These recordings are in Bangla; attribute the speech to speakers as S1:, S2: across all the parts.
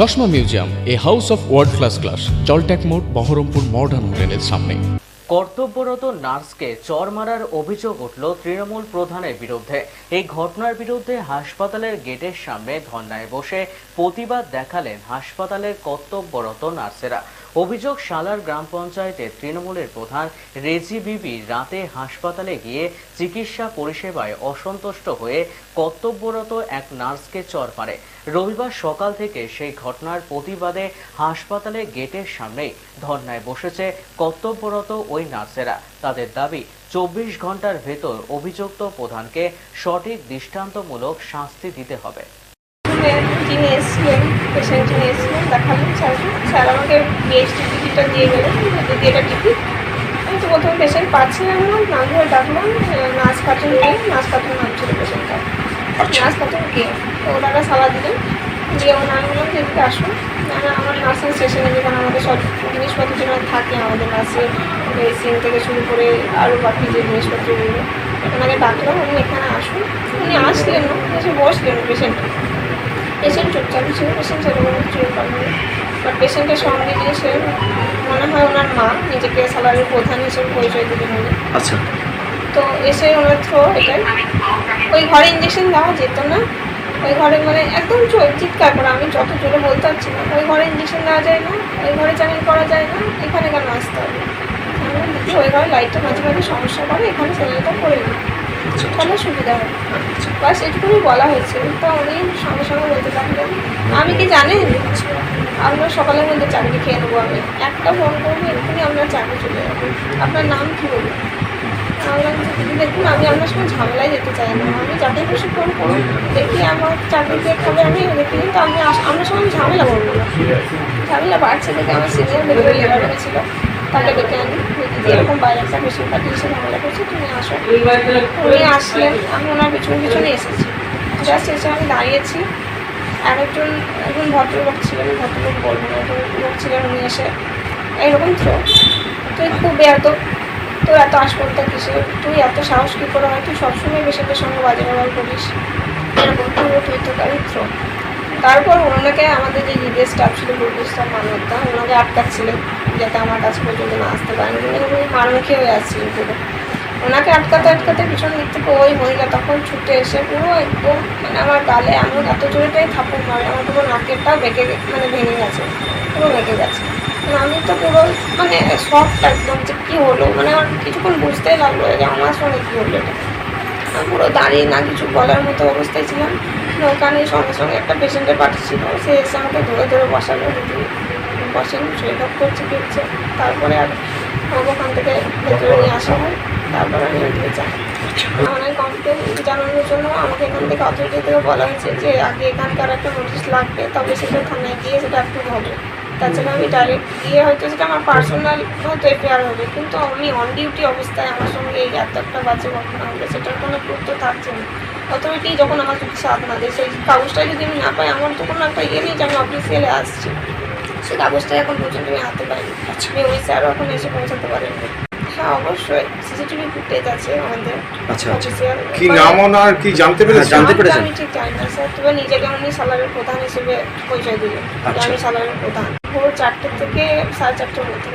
S1: চশমা museum, a house of world class class জলট্যাক মোড়, বহরমপুর মডার্ন হোটেলের সামনে।
S2: কর্তব্যরত নার্সকে চর মারার অভিযোগ উঠল তৃণমূল প্রধানের বিরুদ্ধে। এই ঘটনার বিরুদ্ধে হাসপাতালের গেটের সামনে ধর্নায় বসে প্রতিবাদ দেখালেন হাসপাতালের কর্তব্যরত নার্সেরা। অভিযোগ সালার গ্রাম পঞ্চায়েতের তৃণমূলের প্রধান রেজি বিবি রাতে হাসপাতালে গিয়ে চিকিৎসা পরিষেবায় অসন্তুষ্ট হয়ে কর্তব্যরত এক নার্সকে চর মারে। রবিবার সকাল থেকে সেই ঘটনার প্রতিবাদে হাসপাতালে গেটের সামনেই ধর্নায় বসেছে কর্তব্যরত ওই নার্সেরা। তাদের দাবি, চব্বিশ ঘণ্টার ভেতর অভিযুক্ত প্রধানকে সঠিক দৃষ্টান্তমূলক শাস্তি দিতে হবে।
S3: এসেছিলেন পেশেন্ট যিনি এসেছিলেন দেখালেন স্যারকে স্যার আমাকে বিএসটি টিকিটটা দিয়ে গেলেন যদি এটা টিকিট আমি তো প্রথমে পেশেন্ট পাচ্ছিলাম না নাম ধরে ডাকলাম নার্স খাতুন কে নার্স খাতুন নাম ছিল পেশেন্টটা নার্স খাতুন কে তো ওনারা সালা দিলেন। দিয়ে ওনার বললাম যে এদিকে আসুন না, আমার নার্সিং স্টেশনে যেখানে আমাদের সব জিনিসপত্র যেখানে থাকে আমাদের নার্সের মেডিসিন থেকে শুরু করে আরও বাকি যে জিনিসপত্রগুলো। ওনাকে ডাকলাম উনি এখানে আসুন। উনি আসলেন না এসে বসলেন পেশেন্ট পেশেন্ট চুপচাপই ছিল পেশেন্ট সেরকম কিছু করেনি বাট পেশেন্টের সঙ্গে গিয়ে সে মনে হয় ওনার মা নিজেকে স্যালারির প্রধান হিসেবে পরিচয় দিলেন উনি
S4: আচ্ছা।
S3: তো এসে ওনার থ্রো এটাই ওই ঘরে ইঞ্জেকশন দেওয়া যেত না। ওই ঘরে মানে একদম চিৎকার করে আমি যত জোরে বলতে পারছি না। ওই ঘরে ইঞ্জেকশন দেওয়া যায় না ওই ঘরে চ্যানেল করা যায় না এখানে কেন আসতে হবে? ওই ঘরে লাইটটা মাঝে মাঝে সমস্যা করে এখানে চ্যানেলটা করে নিই তাহলে সুবিধা হয় বাস এটুকুনি বলা হয়েছে। তা উনি সঙ্গে সঙ্গে বলতে থাকলেন, আমি কি জানেন? আপনার সকালের মধ্যে চাকরি খেয়ে নেব আমি। একটা ফোন করব এক্ষুনি আপনার চাকরি চলে যাবে। আপনার নাম কী বলুন? দেখুন, আমি আপনার সঙ্গে ঝামেলায় যেতে চাই না। আমি যাকে খুশি ফোন করুন, দেখি আমার চাকরিতে খাবে আমি, দেখি কিন্তু আমি আপনার সঙ্গে ঝামেলা করব না। ঝামেলা বাড়ছে দেখে আমার সিনিয়র লেভেলের লেবার ছিল তাকে ডেকে আনি দিদি এরকম বাইরে একটা পেশেন্ট পাঠিয়ে এসে ঝামেলা করছে তুমি আসো। উনি আসলেন। আমি ওনার পিছনে পিছনে এসেছি। জাস্ট এসে আমি দাঁড়িয়েছি। আরেকজন, একজন ভদ্রলোক ছিলেন, ভদ্রলোক বলব না, একজন লোক ছিলেন উনি এসে। এইরকম থ্রো তুই খুব এত তোর এত আসপত্তা কিসে তুই এত সাহস কী করে হয়? তুই সবসময় পেশেন্টের সঙ্গে বাজে ব্যবহার করিস। এরকম তুই তো থ্রো তারপর ওনাকে আমাদের যে ঈদের স্টাফ ছিল বুর্গিস্টার মানবতা, ওনাকে আটকাচ্ছিলেন যাতে আমার কাছে পর্যন্ত না আসতে পারেন উনি মারমুখী হয়ে আসছিলেন পুরো। ওনাকে আটকাতে আটকাতে দিক থেকে ওই মহিলা তখন ছুটে এসে পুরো একদম মানে আমার গালে এমন এত জোরেটাই থাপ্পড় মারে, আমার পুরো নাকেরটা বেঁকে মানে ভেঙে গেছে, পুরো বেঁকে গেছে। মানে আমি তো পুরো মানে শখটা একদম যে কী হলো? মানে আমার কিছুক্ষণ বুঝতেই লাগল যে আমার সঙ্গে কী হলো এটা। পুরো দাঁড়িয়ে না কিছু বলার মতো অবস্থায় ছিলাম। ওখানে সঙ্গে সঙ্গে একটা পেশেন্টের পার্টি ছিল সে এসে আমাকে ধরে ধরে বসালো বসেন শরীর আপ করছে হচ্ছে তারপরে আর আমাকে ওখান থেকে ভেতরে নিয়ে আসা হয়, তারপরে আমি ওদিকে যাই। আমার কমপ্লেন জানানোর জন্য আমাকে এখান থেকে অথরিটি থেকে বলা হয়েছে যে, আগে এখানকার একটা নোটিশ লাগবে, তবে সেটা থানায় গিয়ে সেটা একটু হবে। তাছাড়া আমি ডাইরেক্ট গিয়ে হয়তো সেটা আমার পার্সোনাল হয়তো এফেয়ার হবে। কিন্তু আমি অন ডিউটি অবস্থায় আমার সঙ্গে এই এত একটা বাজে ঘটনা হলো সেটার কোনো গুরুত্ব থাকছে না। অথরিটি যখন আমার যদি সাথ না দেয় সেই কাগজটা যদি আমি না পাই আমার তো কোনো একটা ইয়ে নেই যে আমি অফিসিয়ালে আসছি। সেই কাগজটা এখন পর্যন্ত আমি হাতে পাইনি। আমি ওই স্যারও এখন এসে পৌঁছাতে পারেনি। হ্যাঁ অবশ্যই। সিসিটিভি ফুটেজ আছে আমাদের।
S4: আচ্ছা আচ্ছা।
S3: অফিসিয়াল
S5: কি নাম ওনার কি জানতে পেরেছেন?
S4: জানতে
S3: নামটা
S4: পেরেছেন?
S3: আমি ঠিক জানি না স্যার। তবে নিজেকে উনি সালারের প্রধান হিসেবে পরিচয় দিলেন। যে
S4: আচ্ছা।
S3: আমি সালারের প্রধান। ভোর চারটে থেকে সাড়ে চারটের মধ্যে।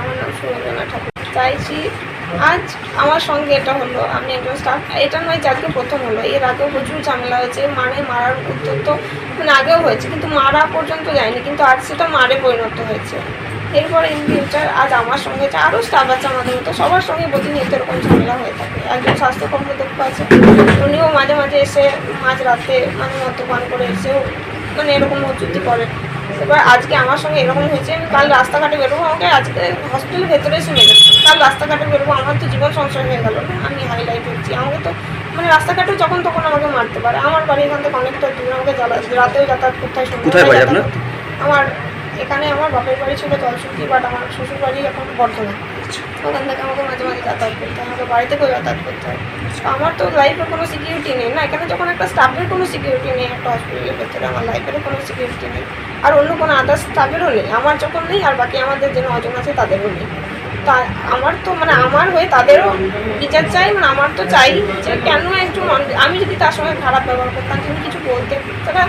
S3: আমার নাম ঠাকুর। চাইছি আজ আমার সঙ্গে এটা হলো। আমি একজন স্টাফ এটা নয় যে আজকে প্রথম হলো। এর আগেও প্রচুর ঝামেলা হয়েছে। মারে মারার উদ্যোগ তো মানে আগেও হয়েছে কিন্তু মারা পর্যন্ত যায়নি। কিন্তু আজ সেটা মারে পরিণত হয়েছে। এরপরে ইন ফিউচার আজ আমার সঙ্গে আরও স্টাফ আছে আমাদের মতো সবার সঙ্গে প্রতিনিয়ত এরকম ঝামেলা হয়ে থাকে। একজন স্বাস্থ্যকর্মী দক্ষ আছে উনিও মাঝে মাঝে এসে মাঝ রাতে মানে মদ্যপান করে এসেও মানে এরকম হচ্ছুতি করে। এবার আজকে আমার সঙ্গে এরকম হয়েছে আমি কাল রাস্তাঘাটে বেরোবো আমাকে আজকে হসপিটালের ভেতরে এসে মেরেছে কাল রাস্তাঘাটে বেরোবো আমার তো জীবন সংশয় হয়ে গেল আমি হাইলাইট হচ্ছি আমাকে তো মানে রাস্তাঘাটে যখন তখন আমাকে মারতে পারে। আমার বাড়ি এখান থেকে অনেকটা দূর আমাকে রাতেও যাতায়াত
S4: কোথায়
S3: হয়। আমার এখানে আমার বাপের বাড়ি ছিল জলসুকি বাট আমার শ্বশুর বাড়ি এখন বর্ধমান। ওখান থেকে আমাকে মাঝে মাঝে যাতায়াত করতে হয় আমাকে বাড়ি থেকেও যাতায়াত করতে হয়। তো আমার তো লাইফের কোনো সিকিউরিটি নেই না। এখানে যখন একটা স্টাফের কোনো সিকিউরিটি নেই একটা হসপিটালের ভেতরে আমার লাইফেরও কোনো সিকিউরিটি নেই। আর অন্য কোনো আদার্স স্টাফেরও নেই। আমার যখন নেই আর বাকি আমাদের যে নজন আছে তাদেরও নেই। তা আমার তো মানে আমার হয়ে তাদেরও বিচার চাই মানে আমার তো চাই যে কেন একজন আমি যদি তার সঙ্গে খারাপ ব্যবহার করতাম তিনি কিছু বলতে তারা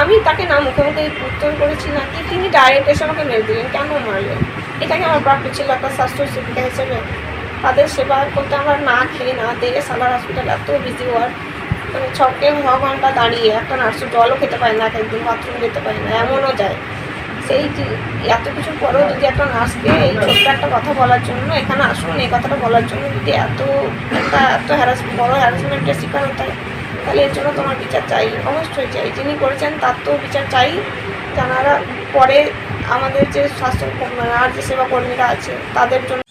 S3: আমি তাকে না মুখে মুখে উত্তর করেছি না কি তিনি ডাইরেক্ট এসে আমাকে মেরে দিলেন। কেন মারলেন? এটাকে আমার প্রাপ্য ছিল একটা স্বাস্থ্য সেবিকা হিসেবে তাদের সেবা করতে আমরা না খেয়ে না দিয়ে সালার হসপিটাল এত বিজি হওয়ার মানে ছকে ছ ঘণ্টা দাঁড়িয়ে একটা নার্স জলও খেতে পারে না, এক একদিন বাথরুম যেতে পারে না, এমনও যায়। সেই এত কিছু পরেও যদি একটা নার্সকে এই ছোট্ট একটা কথা বলার জন্য, এখানে আসুন, এই কথাটা বলার জন্য যদি এত একটা এত হ্যারাস বড় হ্যারাসমেন্টের শিকার হতে হয় তাহলে এর জন্য তোমার বিচার চাই। অবশ্যই চাই। যিনি করেছেন, তার তো বিচার চাই। তারা পরে আমাদের যে স্বাস্থ্য আর যে সেবা কর্মীরা আছে, তাদের জন্য